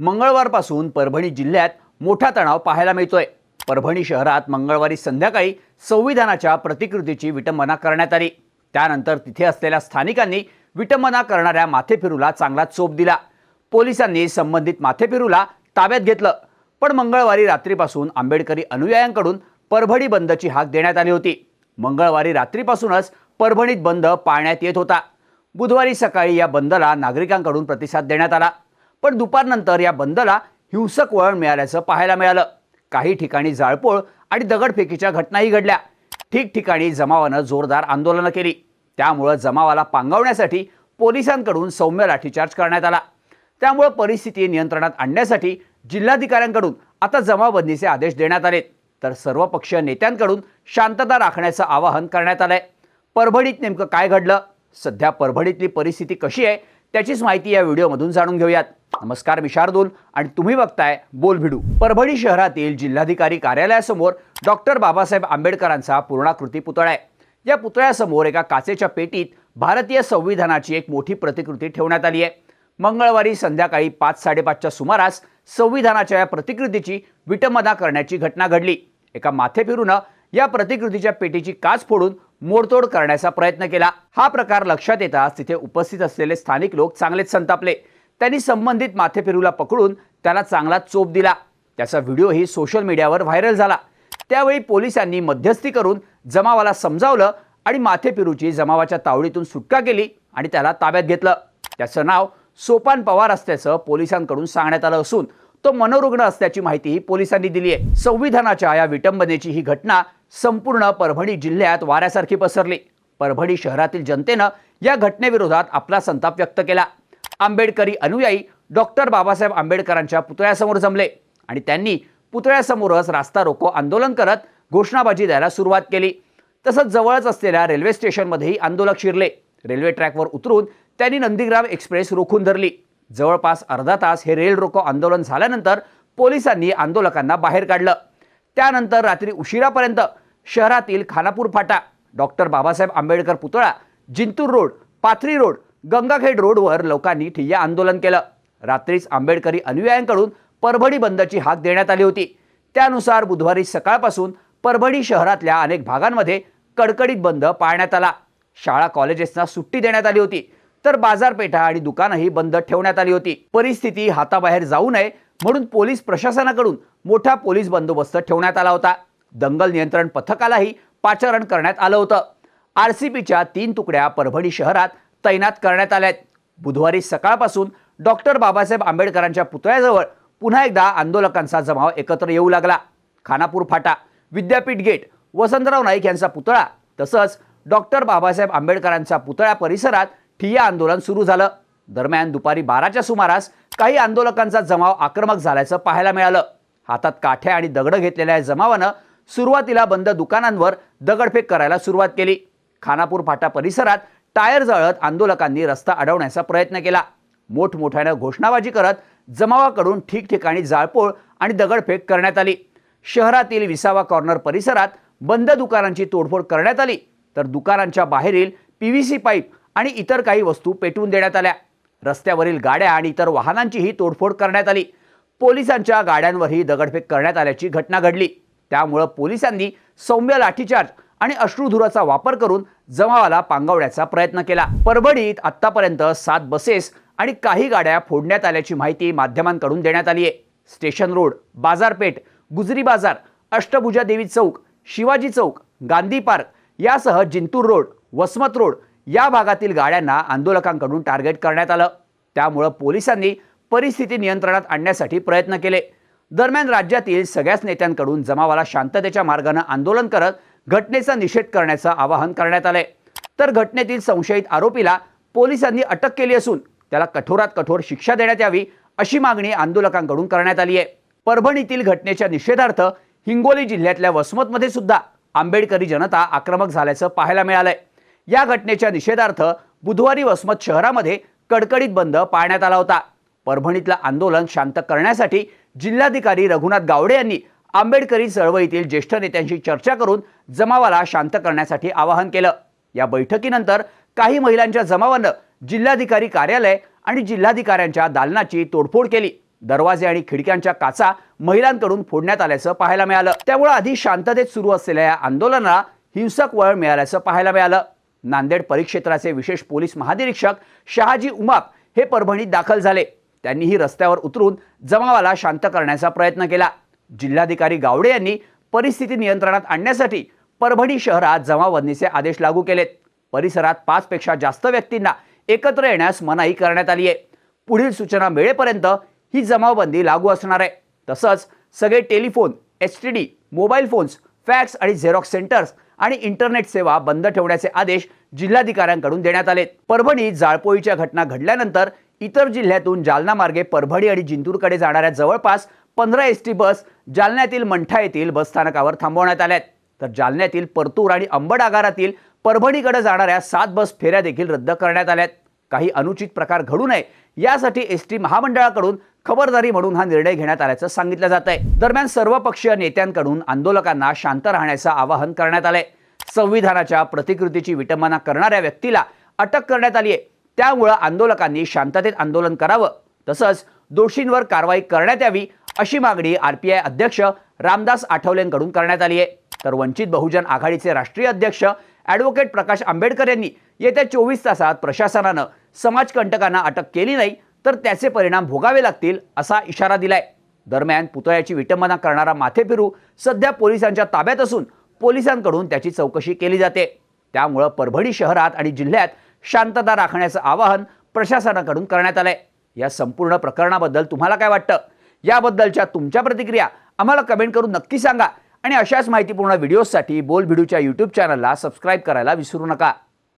मंगळवारपासून परभणी जिल्ह्यात मोठा तणाव पाहायला मिळतोय. परभणी शहरात मंगळवारी संध्याकाळी संविधानाच्या प्रतिकृतीची विटंबना करण्यात आली. त्यानंतर तिथे असलेल्या स्थानिकांनी विटंबना करणाऱ्या माथेफिरूला चांगला चोप दिला. पोलिसांनी संबंधित माथेफिरूला ताब्यात घेतलं. पण मंगळवारी रात्रीपासून आंबेडकरी अनुयायांकडून परभणी बंदची हाक देण्यात आली होती. मंगळवारी रात्रीपासूनच परभणीत बंद पाळण्यात येत होता. बुधवारी सकाळी या बंदला नागरिकांकडून प्रतिसाद देण्यात आला. पण दुपारनंतर या बंदला हिंसक वळण मिळाल्याचं पाहायला मिळालं. काही ठिकाणी जाळपोळ आणि दगडफेकीच्या घटनाही घडल्या. ठिकठिकाणी जमावानं जोरदार आंदोलनं केली. त्यामुळं जमावाला पांगवण्यासाठी पोलिसांकडून सौम्य लाठीचार्ज करण्यात आला. त्यामुळं परिस्थिती नियंत्रणात आणण्यासाठी जिल्हाधिकाऱ्यांकडून आता जमावबंदीचे आदेश देण्यात आलेत. तर सर्वपक्षीय नेत्यांकडून शांतता राखण्याचं आवाहन करण्यात आलंय. परभणीत नेमकं काय घडलं? सध्या परभणीतली परिस्थिती कशी आहे? त्याचीच माहिती या व्हिडिओमधून जाणून घेऊयात. नमस्कार मी शार्दूल आणि तुम्ही बघताय बोल भिडू परभणी शहरातील जिल्हाधिकारी कार्यालयासमोर डॉक्टर बाबासाहेब आंबेडकरांचा पूर्णाकृती पुतळा आहे. या पुतळ्यासमोर एका काचेच्या पेटीत भारतीय संविधानाची एक मोठी प्रतिकृती ठेवण्यात आली आहे. मंगळवारी संध्याकाळी पाच साडेपाचच्या सुमारास संविधानाच्या या प्रतिकृतीची विटंबना करण्याची घटना घडली. एका माथेफिरूनं या प्रतिकृतीच्या पेटीची काच फोडून मोडतोड करण्याचा प्रयत्न केला. हा प्रकार लक्षात येताच तिथे उपस्थित असलेले स्थानिक लोक चांगलेच संतापले. त्यांनी संबंधित माथेफिरूला पकडून त्याला चांगला चोप दिला. त्याचा व्हिडिओही सोशल मीडियावर व्हायरल झाला. त्यावेळी पोलिसांनी मध्यस्थी करून जमावाला समजावलं आणि माथेपिरूची जमावाच्या तावडीतून सुटका केली आणि त्याला ताब्यात घेतलं. त्याचं नाव सोपान पवार असल्याचं पोलिसांकडून सांगण्यात आलं असून तो मनोरुग्ण असल्याची माहितीही पोलिसांनी दिली आहे. संविधानाच्या या विटंबनेची ही घटना संपूर्ण परभणी जिल्ह्यात वाऱ्यासारखी पसरली. परभणी शहरातील जनतेनं या घटनेविरोधात आपला संताप व्यक्त केला. आंबेडकरी अनुयायी डॉक्टर बाबासाहेब आंबेडकरांच्या पुतळ्यासमोर जमले आणि त्यांनी पुतळ्यासमोरच रास्ता रोको आंदोलन करत घोषणाबाजी द्यायला सुरुवात केली. तसंच जवळच असलेल्या रेल्वे स्टेशनमध्येही आंदोलक शिरले. रेल्वे ट्रॅकवर उतरून त्यांनी नंदीग्राम एक्सप्रेस रोखून धरली. जवळपास अर्धा तास हे रेल रोको आंदोलन झाल्यानंतर पोलिसांनी आंदोलकांना बाहेर काढलं. त्यानंतर रात्री उशिरापर्यंत शहरातील खानापूर फाटा डॉक्टर बाबासाहेब आंबेडकर पुतळा जिंतूर रोड पाथरी रोड गंगाखेड रोडवर लोकांनी ठिय्या आंदोलन केलं. रात्रीच आंबेडकरी अनुयायांकडून परभणी बंदची हाक देण्यात आली होती. त्यानुसार बुधवारी सकाळपासून परभणी शहरातल्या अनेक भागांमध्ये कडकडीत बंद पाळण्यात आला. शाळा कॉलेजेसना सुट्टी देण्यात आली होती. तर बाजारपेठा आणि दुकानंही बंद ठेवण्यात आली होती. परिस्थिती हाताबाहेर जाऊ नये म्हणून पोलीस प्रशासनाकडून मोठा पोलीस बंदोबस्त ठेवण्यात आला होता. दंगल नियंत्रण पथकालाही पाचारण करण्यात आलं होतं. आर सी पीच्या तीन तुकड्या परभणी शहरात तैनात करण्यात आल्या आहेत. बुधवारी सकाळपासून डॉक्टर बाबासाहेब आंबेडकरांच्या पुतळ्याजवळ पुन्हा एकदा आंदोलकांचा जमाव एकत्र येऊ लागला. खानापूर फाटा विद्यापीठ गेट वसंतराव नाईक यांचा पुतळा तसंच डॉक्टर बाबासाहेब आंबेडकरांच्या पुतळ्या परिसरात ठिय्या आंदोलन सुरू झालं. दरम्यान दुपारी बाराच्या सुमारास काही आंदोलकांचा जमाव आक्रमक झाल्याचं पाहायला मिळालं. हातात काठ्या आणि दगडं घेतलेल्या या जमावानं सुरुवातीला बंद दुकानांवर दगडफेक करायला सुरुवात केली. खानापूर फाटा परिसरात टायर जळत आंदोलकांनी रस्ता अडवण्याचा प्रयत्न केला. मोठमोठ्यानं घोषणाबाजी करत जमावाकडून ठिकठिकाणी जाळपोळ आणि दगडफेक करण्यात आली. शहरातील विसावा कॉर्नर परिसरात बंद दुकानांची तोडफोड करण्यात आली. तर दुकानांच्या बाहेरील पी व्ही सी पाईप आणि इतर काही वस्तू पेटवून देण्यात आल्या. रस्त्यावरील गाड्या आणि इतर वाहनांचीही तोडफोड करण्यात आली. पोलिसांच्या गाड्यांवरही दगडफेक करण्यात आल्याची घटना घडली. त्यामुळं पोलिसांनी सौम्य लाठीचार्ज आणि अश्रुधुराचा वापर करून जमावाला पांगवण्याचा प्रयत्न केला. परभणीत आत्तापर्यंत सात बसेस आणि काही गाड्या फोडण्यात आल्याची माहिती माध्यमांकडून देण्यात आली आहे स्टेशन रोड बाजारपेठ गुजरी बाजार अष्टभुजा देवी चौक शिवाजी चौक गांधी पार्क यासह जिंतूर रोड वसमत रोड या भागातील गाड्यांना आंदोलकांकडून टार्गेट करण्यात आलं. त्यामुळं पोलिसांनी परिस्थिती नियंत्रणात आणण्यासाठी प्रयत्न केले. दरम्यान राज्यातील सगळ्याच नेत्यांकडून जमावाला शांततेच्या मार्गानं आंदोलन करत घटनेचा निषेध करण्याचं आवाहन करण्यात आलंय. तर घटनेतील संशयित आरोपीला पोलिसांनी अटक केली असून त्याला कठोरात कठोर शिक्षा देण्यात यावी अशी मागणी आंदोलकांकडून करण्यात आली आहे परभणीतील घटनेच्या निषेधार्थ हिंगोली जिल्ह्यातल्या वसमतमध्ये सुद्धा आंबेडकरी जनता आक्रमक झाल्याचं पाहायला मिळालंय. या घटनेच्या निषेधार्थ बुधवारी वसमत शहरामध्ये कडकडीत बंद पाळण्यात आला होता. परभणीतलं आंदोलन शांत करण्यासाठी जिल्हाधिकारी रघुनाथ गावडे यांनी आंबेडकरी चळवळीतील ज्येष्ठ नेत्यांशी चर्चा करून जमावाला शांत करण्यासाठी आवाहन केलं. या बैठकीनंतर काही महिलांच्या जमावानं जिल्हाधिकारी कार्यालय आणि जिल्हाधिकाऱ्यांच्या दालनाची तोडफोड केली. दरवाजे आणि खिडक्यांच्या काचा महिलांकडून फोडण्यात आल्याचं पाहायला मिळालं. त्यामुळे आधी शांततेत सुरू असलेल्या या आंदोलनाला हिंसक वळण मिळाल्याचं पाहायला मिळालं. नांदेड परिक्षेत्राचे विशेष पोलीस महानिरीक्षक शहाजी उमाप हे परभणीत दाखल झाले. त्यांनीही रस्त्यावर उतरून जमावाला शांत करण्याचा प्रयत्न केला. जिल्हाधिकारी गावडे यांनी परिस्थिती नियंत्रणात आणण्यासाठी परभणी शहरात जमावबंदीचे आदेश लागू केलेत. परिसरात पाचपेक्षा जास्त व्यक्तींना एकत्र येण्यास मनाई करण्यात आली आहे पुढील सूचना मिळेपर्यंत ही जमावबंदी लागू असणार आहे. तसंच सगळे telephone S T D mobile phones fax आणि झेरॉक्स सेंटर्स आणि इंटरनेट सेवा बंद ठेवण्याचे आदेश जिल्हाधिकाऱ्यांकडून देण्यात आले परभणीत जाळपोळीच्या घटना घडल्यानंतर इतर जिल्ह्यातून जालना मार्गे परभणी आणि जिंतूरकडे जाणाऱ्या जवळपास पंधरा एस टी बस जालन्यातील मंठा येथील बसस्थानकावर थांबवण्यात आल्यात. तर जालन्यातील परतूर आणि अंबड आगारातील परभणीकडे जाणाऱ्या सात बस फेऱ्या देखील रद्द करण्यात आल्यात. काही अनुचित प्रकार घडू नये यासाठी एस टी महामंडळाकडून खबरदारी म्हणून हा निर्णय घेण्यात आल्याचं सांगितलं जात आहे दरम्यान सर्वपक्षीय नेत्यांकडून आंदोलकांना शांत राहण्याचं आवाहन करण्यात आलंय. संविधानाच्या प्रतिकृतीची विटंबना करणाऱ्या व्यक्तीला अटक करण्यात आली आहे. त्यामुळं आंदोलकांनी शांततेत आंदोलन करावं. तसंच दोषींवर कारवाई करण्यात यावी अशी मागणी आरपीआय अध्यक्ष रामदास आठवलेंकडून करण्यात आली आहे. तर वंचित बहुजन आघाडीचे राष्ट्रीय अध्यक्ष ॲडव्होकेट प्रकाश आंबेडकर यांनी येत्या चोवीस तासात प्रशासनानं समाजकंटकांना अटक केली नाही तर त्याचे परिणाम भोगावे लागतील असा इशारा दिलाय. दरम्यान पुतळ्याची विटंबना करणारा माथेफिरू सध्या पोलिसांच्या ताब्यात असून पोलिसांकडून त्याची चौकशी केली जाते. त्यामुळं परभणी शहरात आणि जिल्ह्यात शांतता राखण्याचं आवाहन प्रशासनाकडून करण्यात आलंय. या संपूर्ण प्रकरणाबद्दल तुम्हाला काय वाटतं? याबद्दलच्या तुमच्या प्रतिक्रिया आम्हाला कमेंट करून नक्की सांगा. आणि अशाच माहितीपूर्ण व्हिडिओजसाठी बोल भिडूच्या यूट्यूब चॅनलला सबस्क्राईब करायला विसरू नका.